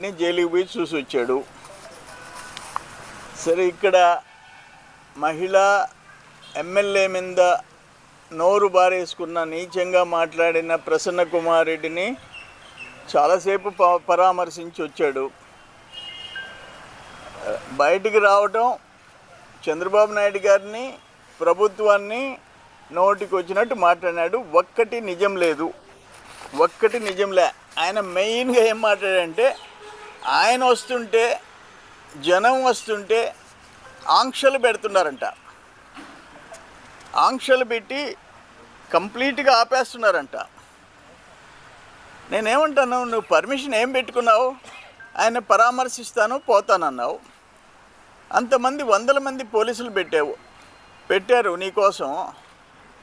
ని జైలుకి పోయి చూసి వచ్చాడు. సరే ఇక్కడ మహిళ ఎమ్మెల్యే మీద నోరు బారేసుకున్న నీచంగా మాట్లాడిన ప్రసన్న కుమార్ రెడ్డిని చాలాసేపు ప- పరామర్శించి వచ్చాడు. బయటికి రావటం చంద్రబాబు నాయుడు గారిని ప్రభుత్వాన్ని నోటికి వచ్చినట్టు మాట్లాడినాడు. ఒక్కటి నిజం లేదు. ఒక్కటి నిజంలే ఆయన మెయిన్గా ఏం మాట్లాడంటే ఆయన వస్తుంటే జనం వస్తుంటే ఆంక్షలు పెడుతున్నారంట. ఆంక్షలు పెట్టి కంప్లీట్గా ఆపేస్తున్నారంట. నేనేమంటాను నువ్వు పర్మిషన్ ఏం పెట్టుకున్నావు? ఆయన పరామర్శిస్తాను పోతానన్నావు. అంతమంది వందల మంది పోలీసులు పెట్టావు పెట్టారు నీకోసం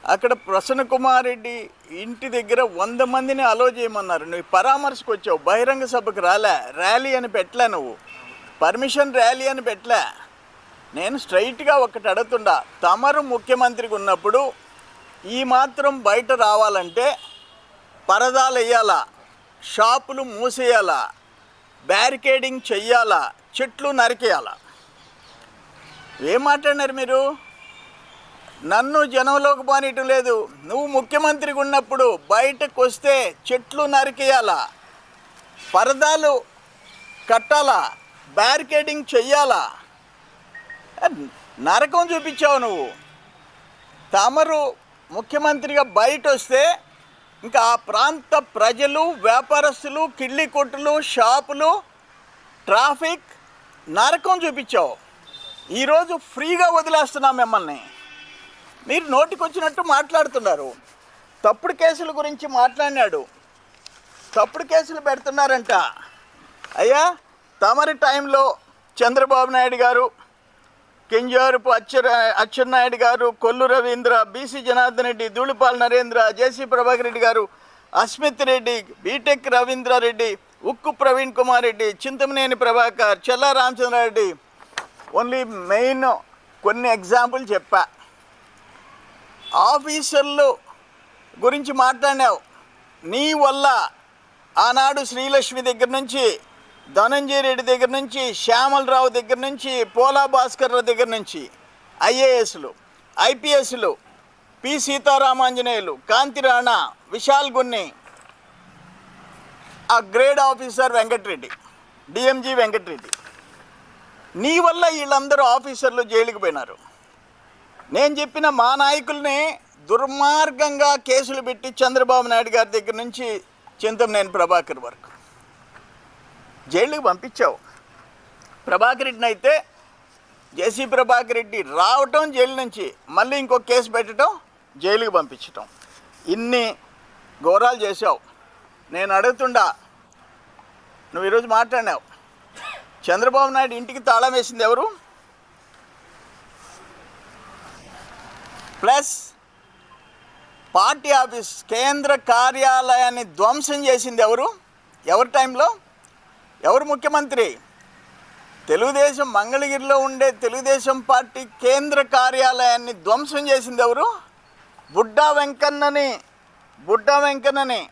అక్కడ ప్రసన్న కుమార్ రెడ్డి ఇంటి దగ్గర వంద మందిని అలో చేయమన్నారు. నువ్వు పరామర్శకు వచ్చావు. బహిరంగ సభకు రాలే. ర్యాలీ అని పెట్టలే నువ్వు. పర్మిషన్ ర్యాలీ అని పెట్టలే. నేను స్ట్రైట్గా ఒకటి అడుగుతుండా తమరు ముఖ్యమంత్రికి ఉన్నప్పుడు ఈ మాత్రం బయట రావాలంటే పరదాలు వేయాలా? షాపులు మూసేయాలా? బ్యారికేడింగ్ చెయ్యాలా? చెట్లు నరికేయాలా? ఏం మాట్లాడినారు మీరు? నన్ను జనంలోకి పోనీయటం లేదు. నువ్వు ముఖ్యమంత్రిగా ఉన్నప్పుడు బయటకు వస్తే చెట్లు నరికేయాలా? పరదాలు కట్టాలా? బ్యారికేడింగ్ చెయ్యాలా? నరకం చూపించావు నువ్వు. తమరు ముఖ్యమంత్రిగా బయట వస్తే ఇంకా ఆ ప్రాంత ప్రజలు వ్యాపారస్తులు కిళ్ళి కొట్టులు షాపులు ట్రాఫిక్ నరకం చూపించావు. ఈరోజు ఫ్రీగా వదిలేస్తున్నాం మిమ్మల్ని. మీరు నోటికొచ్చినట్టు మాట్లాడుతున్నారు. తప్పుడు కేసుల గురించి మాట్లాడినాడు. తప్పుడు కేసులు పెడుతున్నారంట. అయ్యా తమరి టైంలో చంద్రబాబు నాయుడు గారు Kinjarapu అచ్చెర Atchannaidu garu Kollu Ravindra BC Janardhan Reddy Dhulipalla Narendra JC Prabhakar Reddy garu Asmith Reddy BTech Ravindra Reddy Ukku Praveen Kumar Reddy Chintamaneni Prabhakar Chella Ramachandra Reddy. Only main కొన్ని ఎగ్జాంపుల్ చెప్పా. ఆఫీసర్లు గురించి మాట్లాడినావు. నీ వల్ల ఆనాడు శ్రీలక్ష్మి దగ్గర నుంచి ధనంజయ రెడ్డి దగ్గర నుంచి శ్యామలరావు దగ్గర నుంచి పోలా భాస్కర్ దగ్గర నుంచి ఐఏఎస్లు ఐపీఎస్లు పి సీతారామాంజనేయులు కాంతి రాణా విశాల్ గున్ని ఆ grade officer Venkata Reddy DMG Venkata Reddy. నీ వల్ల వీళ్ళందరూ ఆఫీసర్లు జైలుకి పోయినారు. నేను చెప్పిన మా నాయకుల్ని దుర్మార్గంగా కేసులు పెట్టి చంద్రబాబు నాయుడు గారి దగ్గర నుంచి చింతమనేని ప్రభాకర్ వరకు. జైలుకి పంపించావు. ప్రభాకర్ రెడ్డిని అయితే జేసీ ప్రభాకర్ రెడ్డి రావటం జైలు నుంచి మళ్ళీ ఇంకో కేసు పెట్టడం జైలుకి పంపించటం. ఇన్ని ఘోరాలు చేసావు నేను అడుగుతుండా నువ్వు ఈరోజు మాట్లాడినావు. చంద్రబాబు నాయుడు ఇంటికి తాళం వేసింది ఎవరు? ప్లస్ పార్టీ ఆఫీస్ కేంద్ర కార్యాలయాన్ని ధ్వంసం చేసింది ఎవరు? ఎవరి టైంలో? ఎవరు ముఖ్యమంత్రి? తెలుగుదేశం మంగళగిరిలో ఉండే తెలుగుదేశం పార్టీ కేంద్ర కార్యాలయాన్ని ధ్వంసం చేసింది ఎవరు? బుడ్డా వెంకన్నని బుడ్డా వెంకన్నని.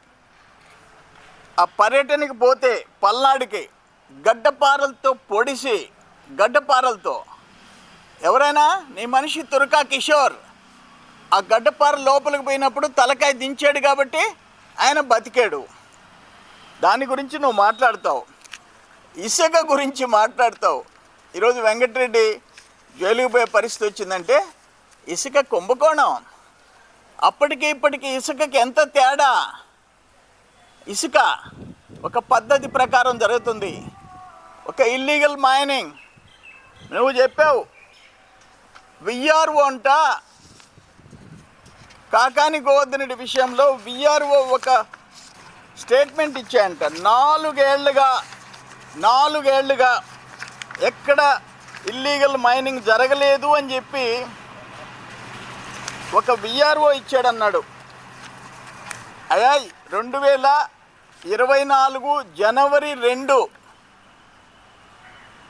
ఆ పర్యటనకి పోతే పల్నాడుకి గడ్డపారలతో పొడిసి గడ్డపారలతో. ఎవరైనా? నీ మనిషి తురకా కిషోర్. ఆ గడ్డపార లోపలికి పోయినప్పుడు తలకాయ దించాడు కాబట్టి ఆయన బతికాడు. దాని గురించి నువ్వు మాట్లాడతావు. ఇసుక గురించి మాట్లాడతావు. ఈరోజు వెంకటరెడ్డి జైలుకి పోయే పరిస్థితి వచ్చిందంటే ఇసుక కుంభకోణం. అప్పటికి ఇప్పటికి ఇసుకకి ఎంత తేడా? ఇసుక ఒక పద్ధతి ప్రకారం జరుగుతుంది. ఒక ఇల్లీగల్ మైనింగ్ నువ్వు చెప్పావు. విఆర్ఓ అంట కాకాని గోవర్ధనుడి విషయంలో విఆర్ఓ ఒక స్టేట్మెంట్ ఇచ్చాయంట. నాలుగేళ్ళుగా నాలుగేళ్ళుగా ఎక్కడ ఇల్లీగల్ మైనింగ్ జరగలేదు అని చెప్పి ఒక విఆర్ఓ ఇచ్చాడన్నాడు. అయ్యా రెండు వేల ఇరవై నాలుగు జనవరి రెండు.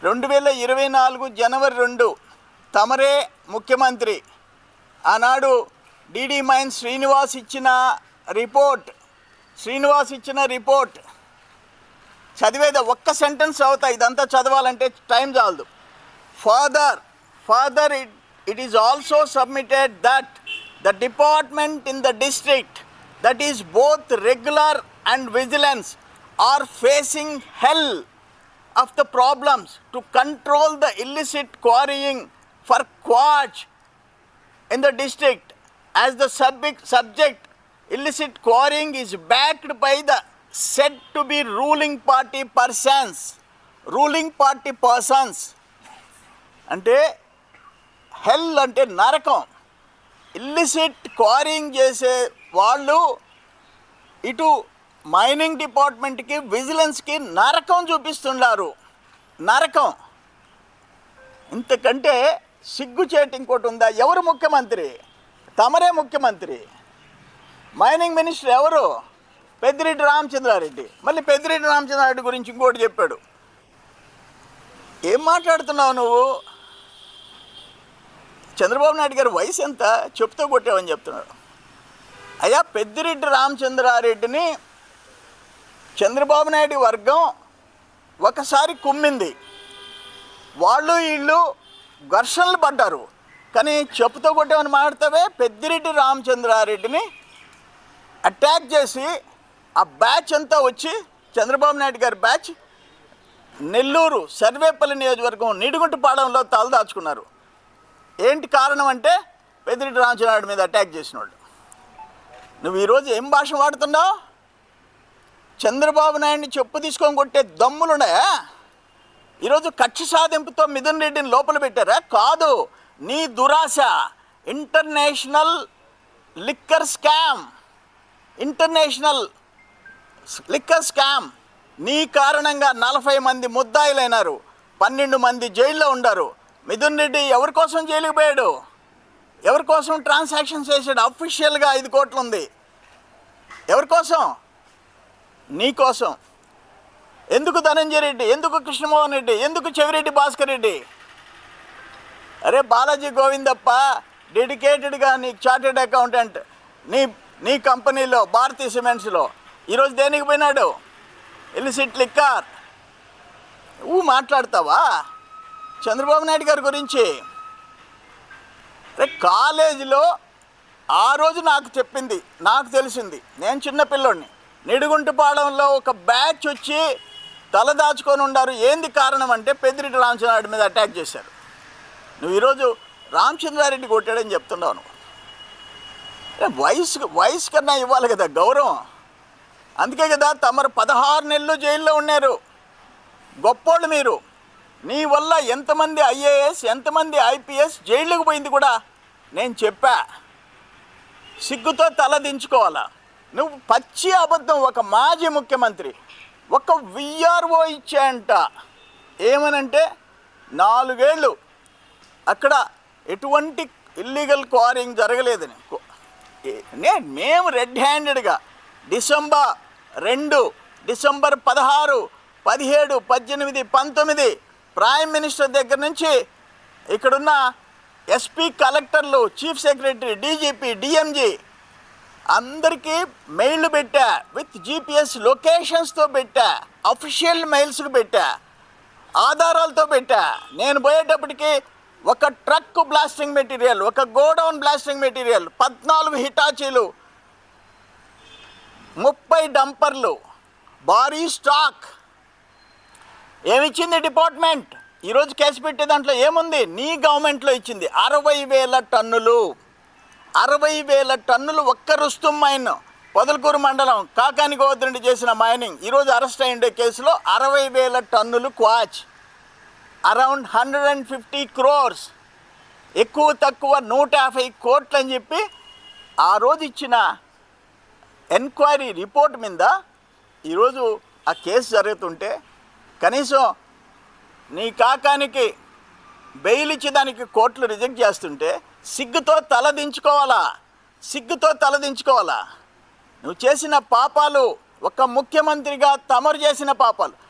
రెండు వేల ఇరవై నాలుగు జనవరి రెండు. తమరే ముఖ్యమంత్రి. ఆనాడు డిడి మైన్ శ్రీనివాస్ ఇచ్చిన రిపోర్ట్ శ్రీనివాస్ ఇచ్చిన రిపోర్ట్ చదివేది ఒక్క సెంటెన్స్ అవుతా ఇదంతా చదవాలంటే టైం చాలదు. Father father it it is also submitted that the department in the district that is both regular and vigilance are facing hell of the problems to control the illicit quarrying for quartz in the district as the subject, subject illicit quarrying is backed by the said to be ruling party persons ruling party persons అంటే హెల్ అంటే నరకం illicit quarrying చేసే వాళ్ళు ఇటు mining డిపార్ట్మెంట్కి విజిలెన్స్కి నరకం చూపిస్తున్నారు నరకం ఇంతకంటే సిగ్గుచేటు ఇంకోటి ఉందా ఎవరు ముఖ్యమంత్రి తమరే ముఖ్యమంత్రి. మైనింగ్ మినిస్టర్ ఎవరు? పెద్దిరెడ్డి రామచంద్రారెడ్డి. మళ్ళీ పెద్దిరెడ్డి రామచంద్రారెడ్డి గురించి ఇంకోటి చెప్పాడు. ఏం మాట్లాడుతున్నావు నువ్వు? చంద్రబాబు నాయుడు గారి వయసు ఎంత? చెప్తూ కొట్టావని చెప్తున్నాడు. అయ్యా పెద్దిరెడ్డి రామచంద్రారెడ్డిని చంద్రబాబు నాయుడు వర్గం ఒకసారి కుమ్మింది. వాళ్ళు వీళ్ళు ఘర్షణలు పడ్డారు. కానీ చెప్పుతో కొట్టేమని మాట్లాడతావే? పెద్దిరెడ్డి రామచంద్రారెడ్డిని అటాక్ చేసి ఆ బ్యాచ్ అంతా వచ్చి చంద్రబాబు నాయుడు గారి బ్యాచ్ నెల్లూరు సర్వేపల్లి నియోజకవర్గం నిడుగుంటపాడంలో తలదాచుకున్నారు ఏంటి కారణం అంటే పెద్దిరెడ్డి రామచంద్రారెడ్డి మీద అటాక్ చేసిన వాళ్ళు నువ్వు ఈరోజు ఏం భాష వాడుతున్నావు? చంద్రబాబు నాయుడిని చెప్పు తీసుకొని కొట్టే దమ్ములున్నాయా? ఈరోజు కక్ష సాధింపుతో మిథున్ రెడ్డిని లోపల పెట్టారా? కాదు. నీ దురాశ international liquor scam international liquor scam నీ కారణంగా నలభై మంది ముద్దాయిలైనారు పన్నెండు మంది జైల్లో ఉండారు. మిథున్ రెడ్డి ఎవరి కోసం జైలుకి పోయాడు? ఎవరి కోసం ట్రాన్సాక్షన్ చేశాడు? అఫీషియల్గా ఐదు కోట్లు ఉంది ఎవరి కోసం? నీ కోసం. ఎందుకు ధనంజయ రెడ్డి? ఎందుకు కృష్ణమోహన్ రెడ్డి? ఎందుకు చెవిరెడ్డి భాస్కర్ రెడ్డి? అరే బాలాజీ గోవిందప్ప డెడికేటెడ్గా నీ చార్టెడ్ అకౌంటెంట్ నీ నీ కంపెనీలో భారతీ సిమెంట్స్లో. ఈరోజు దేనికి పోయినాడు? Illicit liquor. నువ్వు మాట్లాడతావా? చంద్రబాబు నాయుడు గారి గురించి. అరే కాలేజీలో ఆ రోజు నాకు చెప్పింది నాకు తెలిసింది. నేను చిన్న పిల్లోడిని. నిడుగుంటుపాడంలో ఒక బ్యాచ్ వచ్చి తల దాచుకొని ఉండారు. ఏంది కారణం అంటే పెద్దిరెడ్డి రామచంద్రనాయుడు మీద అటాక్ చేశారు. నువ్వు ఈరోజు రామచంద్రారెడ్డి కొట్టాడని చెప్తున్నావు నువ్వు. వయసు వయసు కన్నా ఇవ్వాలి కదా గౌరవం. అందుకే కదా తమరు పదహారు నెలలు జైల్లో ఉన్నారు. గొప్పోళ్ళు మీరు. నీ వల్ల ఎంతమంది ఐఏఎస్ ఎంతమంది ఐపీఎస్ జైళ్ళకు పోయింది కూడా నేను చెప్పా. సిగ్గుతో తల దించుకోవాలా. నువ్వు పచ్చి అబద్ధం ఒక మాజీ ముఖ్యమంత్రి. ఒక విఆర్ఓ ఇచ్చాయంట. ఏమనంటే నాలుగేళ్ళు అక్కడ ఎటువంటి ఇల్లీగల్ క్వారింగ్ జరగలేదని. నే- మేము రెడ్ హ్యాండెడ్గా డిసెంబర్ రెండు డిసెంబర్ పదహారు పదిహేడు పద్దెనిమిది పంతొమ్మిది ప్రైమ్ మినిస్టర్ దగ్గర నుంచి ఇక్కడున్న ఎస్పీ కలెక్టర్లు చీఫ్ సెక్రటరీ డీజీపీ డిఎంజీ అందరికీ మెయిల్ పెట్టా విత్ జీపీఎస్ లొకేషన్స్తో పెట్టా అఫీషియల్ మెయిల్స్కి పెట్టా ఆధారాలతో పెట్టా. నేను పోయేటప్పటికి ఒక ట్రక్ బ్లాస్టింగ్ మెటీరియల్ ఒక గోడౌన్ బ్లాస్టింగ్ మెటీరియల్ పద్నాలుగు హిటాచీలు ముప్పై డంపర్లు భారీ స్టాక్ ఏమిచ్చింది డిపార్ట్మెంట్? ఈరోజు కేసు పెట్టే దాంట్లో ఏముంది? నీ గవర్నమెంట్లో ఇచ్చింది అరవై వేల టన్నులు. అరవై వేల టన్నులు ఒక్క రుస్తుం మైన్. పొదలకూరు మండలం కాకాని గోవర్ధనుడి చేసిన మైనింగ్ ఈరోజు అరెస్ట్ అయ్యిండే కేసులో అరవై వేల టన్నులు quartz. Around hundred and fifty crores. ఎక్కువ తక్కువ నూట యాభై కోట్లు అని చెప్పి ఆ రోజు ఇచ్చిన ఎంక్వైరీ రిపోర్ట్ మీద ఈరోజు ఆ కేసు జరుగుతుంటే కనీసం నీ కాకానికి బెయిల్ ఇచ్చేదానికి కోర్టులు రిజెక్ట్ చేస్తుంటే సిగ్గుతో తల దించుకోవాలా? సిగ్గుతో తల దించుకోవాలా? నువ్వు చేసిన పాపాలు ఒక ముఖ్యమంత్రిగా తమరు చేసిన పాపాలు.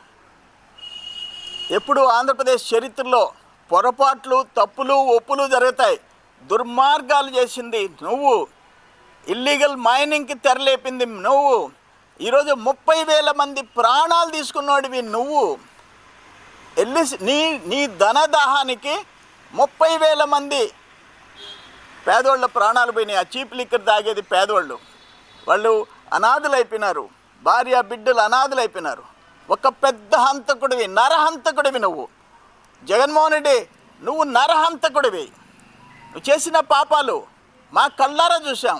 ఎప్పుడు ఆంధ్రప్రదేశ్ చరిత్రలో పొరపాట్లు తప్పులు ఒప్పులు జరుగుతాయి. దుర్మార్గాలు చేసింది నువ్వు. ఇల్లీగల్ మైనింగ్కి తెరలేపింది నువ్వు. ఈరోజు ముప్పై వేల మంది ప్రాణాలు తీసుకున్నవాడివి నువ్వు. ఎల్లి నీ నీ ధనదాహానికి ముప్పై వేల మంది పేదోళ్ళ ప్రాణాలు పోయినాయి. ఆ చీప్ లిక్కర్ తాగేది పేదోళ్ళు. వాళ్ళు అనాథలైపోయినారు. భార్య బిడ్డలు అనాథులైపోయినారు. ఒక పెద్ద హంతకుడివి నరహంతకుడివి నువ్వు. జగన్మోహన్ రెడ్డి నువ్వు నరహంతకుడివి. నువ్వు చేసిన పాపాలు మా కళ్ళారా చూసాం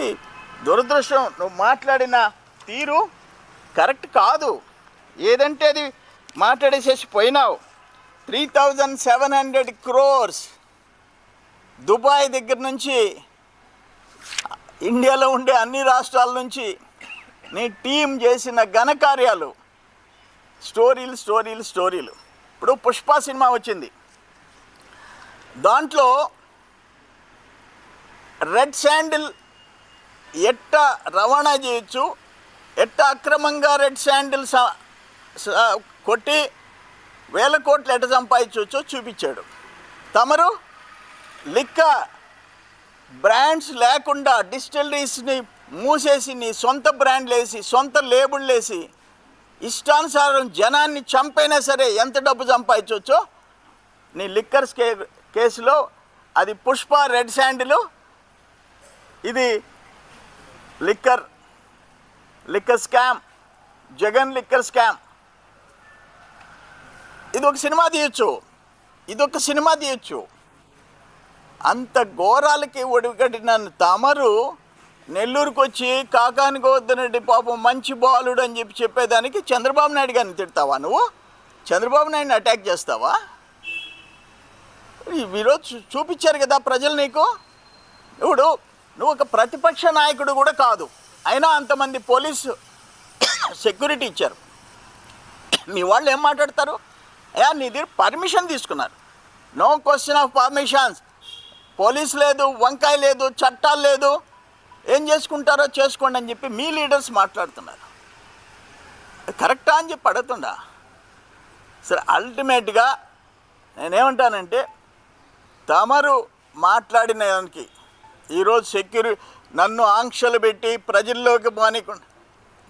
ఈ దురదృష్టం నువ్వు మాట్లాడిన తీరు కరెక్ట్ కాదు. ఏదంటే అది మాట్లాడేసేసి పోయినావు. Three thousand seven hundred crores Dubai దగ్గర నుంచి ఇండియాలో ఉండే అన్ని రాష్ట్రాల నుంచి నీ టీం చేసిన ఘనకార్యాలు. స్టోరీలు స్టోరీలు స్టోరీలు. ఇప్పుడు పుష్ప సినిమా వచ్చింది. దాంట్లో రెడ్ శాండిల్ ఎట్ట రవాణా చేయొచ్చు ఎట్ట అక్రమంగా రెడ్ శాండిల్ కొట్టి వేల కోట్లు ఎట్ట సంపాదించవచ్చో చూపించాడు. తమరు లిక్క బ్రాండ్స్ లేకుండా డిస్టిలరీస్ని మూసేసి నీ సొంత బ్రాండ్లు వేసి సొంత లేబుళ్ళు వేసి ఇష్టానుసారం జనాన్ని చంపైనా సరే ఎంత డబ్బు సంపాదించవచ్చో నీ లిక్కర్స్ కే కేసులో అది పుష్ప రెడ్ శాండిలు ఇది liquor liquor scam Jagan liquor scam ఇది ఒక సినిమా తీయచ్చు. ఇది ఒక సినిమా తీయచ్చు. అంత ఘోరాలకి ఒడిగడిన తమరు నెల్లూరుకు వచ్చి కాకాని గోవర్ధనరెడ్డి పాపం మంచి బాలుడు అని చెప్పి చెప్పేదానికి చంద్రబాబు నాయుడు గారిని తిడతావా నువ్వు? చంద్రబాబు నాయుడిని అటాక్ చేస్తావా? ఈ- ఈరోజు చూ- చూపించారు కదా ప్రజలు నీకు? ఇప్పుడు నువ్వు ఒక ప్రతిపక్ష నాయకుడు కూడా కాదు. అయినా అంతమంది పోలీసు సెక్యూరిటీ ఇచ్చారు. మీ వాళ్ళు ఏం మాట్లాడతారు? అయ్యా నీ దగ్గర పర్మిషన్ తీసుకున్నారు. No question of permissions. Police లేదు వంకాయ లేదు చట్టాలు లేదు. ఏం చేసుకుంటారో చేసుకోండి అని చెప్పి మీ లీడర్స్ మాట్లాడుతున్నారు. కరెక్టా అని చెప్పి అడుగుతుండా. సరే అల్టిమేట్గా నేనేమంటానంటే తమరు మాట్లాడిన దానికి ఈరోజు సెక్యూరి నన్ను ఆంక్షలు పెట్టి ప్రజల్లోకి పోనీకుండా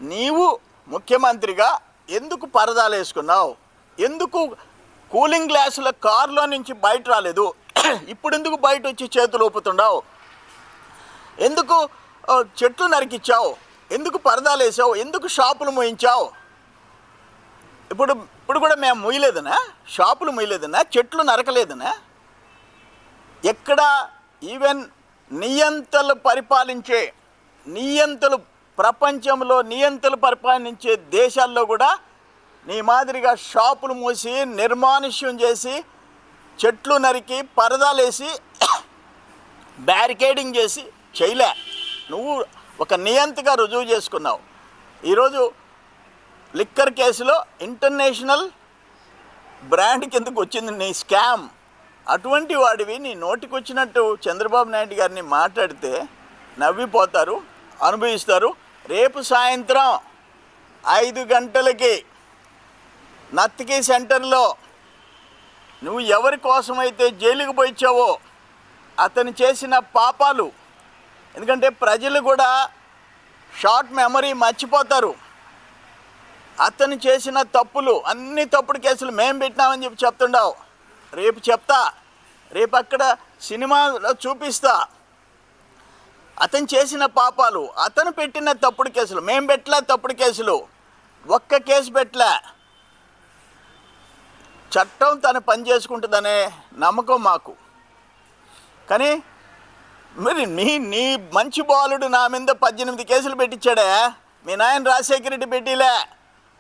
నీవు ముఖ్యమంత్రిగా ఎందుకు పరదాలు వేసుకున్నావు? ఎందుకు కూలింగ్ గ్లాసుల కారులో నుంచి బయట రాలేదు? ఇప్పుడు ఎందుకు బయట వచ్చి చేతులు ఊపుతుండవు? ఎందుకు చెట్లు నరికిచ్చావు. ఎందుకు పరదాలు వేసావు? ఎందుకు షాపులు మోయించావు? ఇప్పుడు ఇప్పుడు కూడా మేము మొయ్యలేదనా షాపులు మొయ్యలేదనా చెట్లు నరకలేదనా? ఎక్కడ ఈవెన్ నియంతలు పరిపాలించే నియంతలు ప్రపంచంలో నియంతలు పరిపాలించే దేశాల్లో కూడా నీ మాదిరిగా షాపులు మూసి నిర్మానుష్యం చేసి చెట్లు నరికి పరదాలేసి బ్యారికేడింగ్ చేసి చేయలే. నువ్వు ఒక నియంతగా రుజువు చేసుకున్నావు. ఈరోజు లిక్కర్ కేసులో ఇంటర్నేషనల్ బ్రాండ్ కిందకు వచ్చింది నీ స్కామ్. అటువంటి వాడివి నీ నోటికి వచ్చినట్టు చంద్రబాబు నాయుడు గారిని మాట్లాడితే నవ్విపోతారు అనుభవిస్తారు. రేపు సాయంత్రం ఐదు గంటలకి నత్తికి సెంటర్లో నువ్వు ఎవరి కోసమైతే జైలుకి పోయిచ్చావో అతను చేసిన పాపాలు ఎందుకంటే ప్రజలు కూడా షార్ట్ మెమరీ మర్చిపోతారు. అతను చేసిన తప్పులు అన్ని తప్పుడు కేసులు మేము పెట్టినామని చెప్పి చెప్తుండవు. రేపు చెప్తా. రేపు అక్కడ సినిమాలో చూపిస్తా. అతను చేసిన పాపాలు అతను పెట్టిన తప్పుడు కేసులు మేము పెట్టలే తప్పుడు కేసులు. ఒక్క కేసు పెట్టలే. చట్టం తను పని చేసుకుంటుందనే నమ్మకం మాకు. కానీ మరి నీ నీ మంచి బాలుడు నా మీద పద్దెనిమిది కేసులు పెట్టించాడే మీ నాయన రాజశేఖర రెడ్డి పెట్టిలే.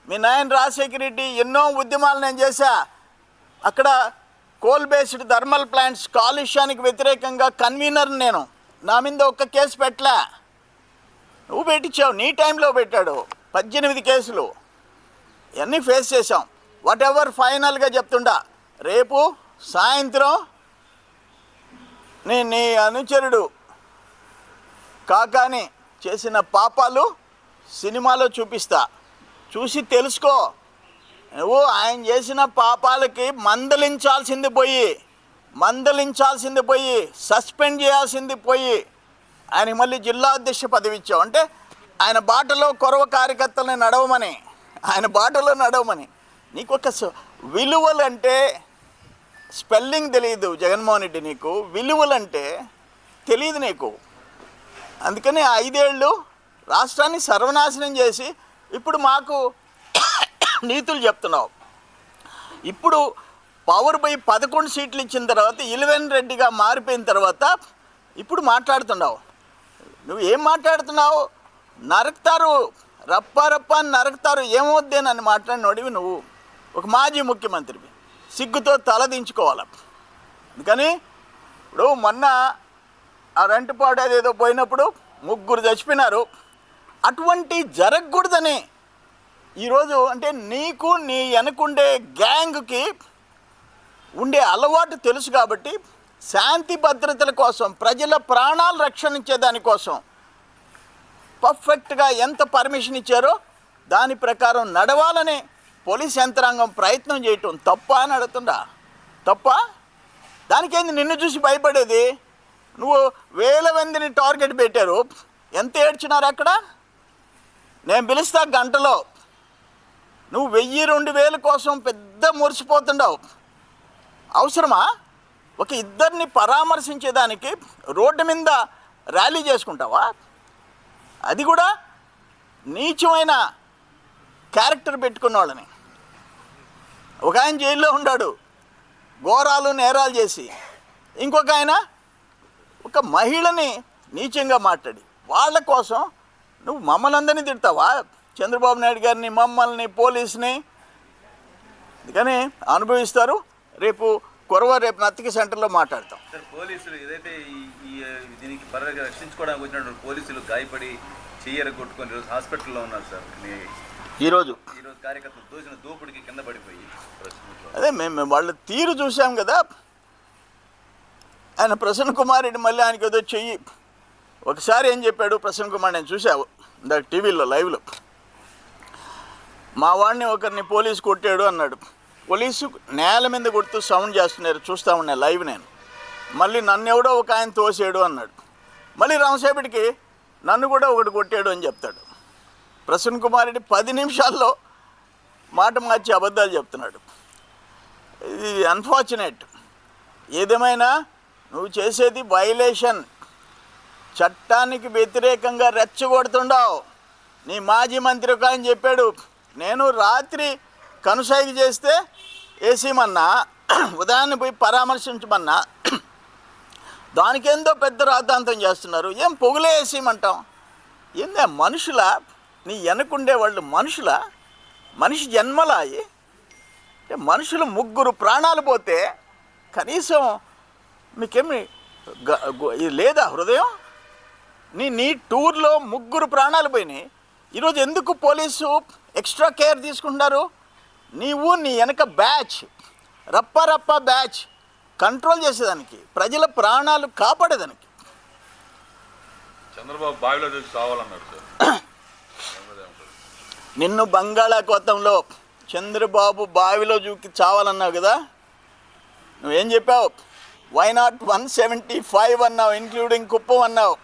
మీ నాయన రాజశేఖర రెడ్డి ఎన్నో ఉద్యమాలు నేను చేశా. అక్కడ కోల్ బేస్డ్ థర్మల్ ప్లాంట్స్ కాలుష్యానికి వ్యతిరేకంగా కన్వీనర్ నేను. నా మీద ఒక్క కేసు పెట్టలే. నువ్వు పెట్టించావు నీ టైంలో పెట్టాడు పద్దెనిమిది కేసులు. ఇవన్నీ ఫేస్ చేసాం వాట్ ఎవర్ ఫైనల్గా చెప్తుండా. రేపు సాయంత్రం నీ నీ అనుచరుడు. కాకాని చేసిన పాపాలు సినిమాలో చూపిస్తా. చూసి తెలుసుకో. నువ్వు ఆయన చేసిన పాపాలకి మందలించాల్సింది పోయి మందలించాల్సింది పోయి సస్పెండ్ చేయాల్సింది పోయి ఆయన మళ్ళీ జిల్లా అధ్యక్ష పదవి ఇచ్చావు అంటే ఆయన బాటలో కొరవ కార్యకర్తలని నడవమని ఆయన బాటలో నడవమని. నీకు ఒక విలువలు అంటే స్పెల్లింగ్ తెలియదు జగన్మోహన్ రెడ్డి నీకు. విలువలంటే తెలియదు నీకు. అందుకని ఐదేళ్ళు రాష్ట్రాన్ని సర్వనాశనం చేసి ఇప్పుడు మాకు నీతులు చెప్తున్నావు. ఇప్పుడు పవర్ బై పదకొండు సీట్లు ఇచ్చిన తర్వాత ఇలవెన్ రెడ్డిగా మారిపోయిన తర్వాత ఇప్పుడు మాట్లాడుతున్నావు. నువ్వు ఏం మాట్లాడుతున్నావు? నరుకుతారు రప్ప రప్ప అని నరుకుతారు. ఏమవుద్దే మాట్లాడినోడివి నువ్వు. ఒక మాజీ ముఖ్యమంత్రివి. సిగ్గుతో తలదించుకోవాలి అందుకని ఇప్పుడు మొన్న ఆ రెంట్ పాడు అది అదేదో పోయినప్పుడు ముగ్గురు చచ్చిపోయినారు. అటువంటి జరగకూడదని ఈరోజు అంటే నీకు నీ వెనకుండే గ్యాంగ్కి ఉండే అలవాటు తెలుసు కాబట్టి శాంతి భద్రతల కోసం ప్రజల ప్రాణాలు రక్షణించే దానికోసం పర్ఫెక్ట్గా ఎంత పర్మిషన్ ఇచ్చారో దాని ప్రకారం నడవాలని పోలీస్ యంత్రాంగం ప్రయత్నం చేయటం తప్ప అని అడుగుతుండా. తప్ప? దానికేంది నిన్ను చూసి భయపడేది? నువ్వు వేల మందిని టార్గెట్ పెట్టారు. ఎంత ఏడ్చినారు అక్కడ? నేను పిలుస్తా గంటలో. నువ్వు వెయ్యి రెండు వేల కోసం పెద్ద మురిసిపోతుండవు. అవసరమా? ఒక ఇద్దరిని పరామర్శించేదానికి రోడ్డు మీద ర్యాలీ చేసుకుంటావా? అది కూడా నీచమైన క్యారెక్టర్ పెట్టుకున్న వాళ్ళని ఒక ఆయన జైల్లో ఉన్నాడు ఘోరాలు నేరాలు చేసి. ఇంకొక ఆయన ఒక మహిళని నీచంగా మాట్లాడి. వాళ్ళ కోసం నువ్వు మమ్మల్ని అందరినీ తిడతావా? చంద్రబాబు నాయుడు గారిని మమ్మల్ని పోలీస్ని. అందుకని అనుభవిస్తారు. రేపు కొరవ రేపు నత్తికి సెంటర్లో మాట్లాడతాం. సార్ పోలీసులు ఏదైతే దీనికి పర్వాలేదు రక్షించుకోవడానికి వచ్చినటువంటి పోలీసులు గాయపడి చెయ్యర కొట్టుకొని ఈరోజు హాస్పిటల్లో ఉన్నారు సార్. ఈరోజు. ఈరోజు కార్యకర్తలు దోచిన దోపిడికి అదే మేము వాళ్ళ తీరు చూసాం కదా. ఆయన ప్రసన్న కుమారుడు మళ్ళీ ఆయనకి ఏదో చెయ్యి. ఒకసారి ఏం చెప్పాడు ప్రసన్న కుమార్ నేను చూసావు ఇందాక టీవీలో లైవ్లో. మా వాడిని ఒకరిని పోలీసు కొట్టాడు అన్నాడు. పోలీసు నేల మీద కొడుతూ సౌండ్ చేస్తున్నారు. చూస్తా ఉన్నా లైవ్ నేను. మళ్ళీ నన్ను ఎవడో ఒక ఆయన తోసాడు అన్నాడు. మళ్ళీ రామసేపటికి నన్ను కూడా ఒకటి కొట్టాడు అని చెప్తాడు. ప్రసన్న కుమారుడి పది నిమిషాల్లో మాట మార్చి అబద్ధాలు చెప్తున్నాడు. ఇది అన్ఫార్చునేట్ ఏదేమైనా నువ్వు చేసేది వైలేషన్ చట్టానికి వ్యతిరేకంగా రెచ్చగొడుతుండవు. నీ మాజీ మంత్రి ఒక ఆయన చెప్పాడు నేను రాత్రి కనుసైగ చేస్తే వేసేయమన్నా ఉదయాన్నే పోయి పరామర్శించమన్నా దానికేందో పెద్ద రాద్ధాంతం చేస్తున్నారు. ఏం పొగులే వేసేయమంటాం ఏందే మనుషుల? నీ వెనకుండే వాళ్ళు మనుషుల? మనిషి జన్మలాయి అంటే మనుషులు ముగ్గురు ప్రాణాలు పోతే కనీసం మీకేమి ఇది లేదా హృదయం? నీ నీ టూర్లో ముగ్గురు ప్రాణాలు పోయినాయి. ఈరోజు ఎందుకు పోలీసు ఎక్స్ట్రా కేర్ తీసుకుంటున్నారు? నీవు నీ వెనక బ్యాచ్ రప్ప రప్ప బ్యాచ్ కంట్రోల్ చేసేదానికి ప్రజల ప్రాణాలు కాపాడేదానికి. చంద్రబాబు బావిలో చూసి చావాలన్నాడు సార్. నిన్ను బంగాళాఖాతంలో చంద్రబాబు బావిలో చూకి చావాలన్నావు కదా? నువ్వేం చెప్పావు? Why not one seventy five అన్నావు ఇంక్లూడింగ్ కుప్పం అన్నావు?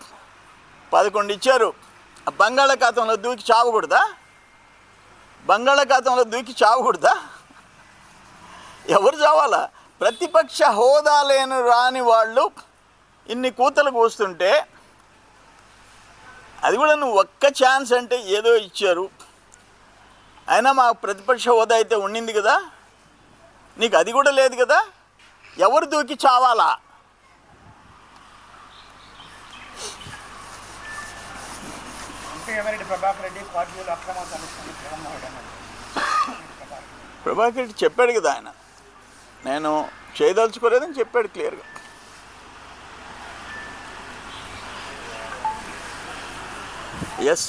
పదకొండు ఇచ్చారు. ఆ బంగాళాఖాతంలో దూకి చావకూడదా? బంగాళాఖాతంలో దూకి చావకూడదా? ఎవరు చావాలా? ప్రతిపక్ష హోదా లేని రాని వాళ్ళు ఇన్ని కూతలు కూస్తుంటే అది కూడా నువ్వు ఒక్క ఛాన్స్ అంటే ఏదో ఇచ్చారు. అయినా మా ప్రతిపక్ష హోదా అయితే ఉండింది కదా? నీకు అది కూడా లేదు కదా? ఎవరు దూకి చావాలా? ప్రభాకర్ రెడ్డి చెప్పాడు కదా ఆయన. నేను చేయదలుచుకోలేదని చెప్పాడు క్లియర్గా. ఎస్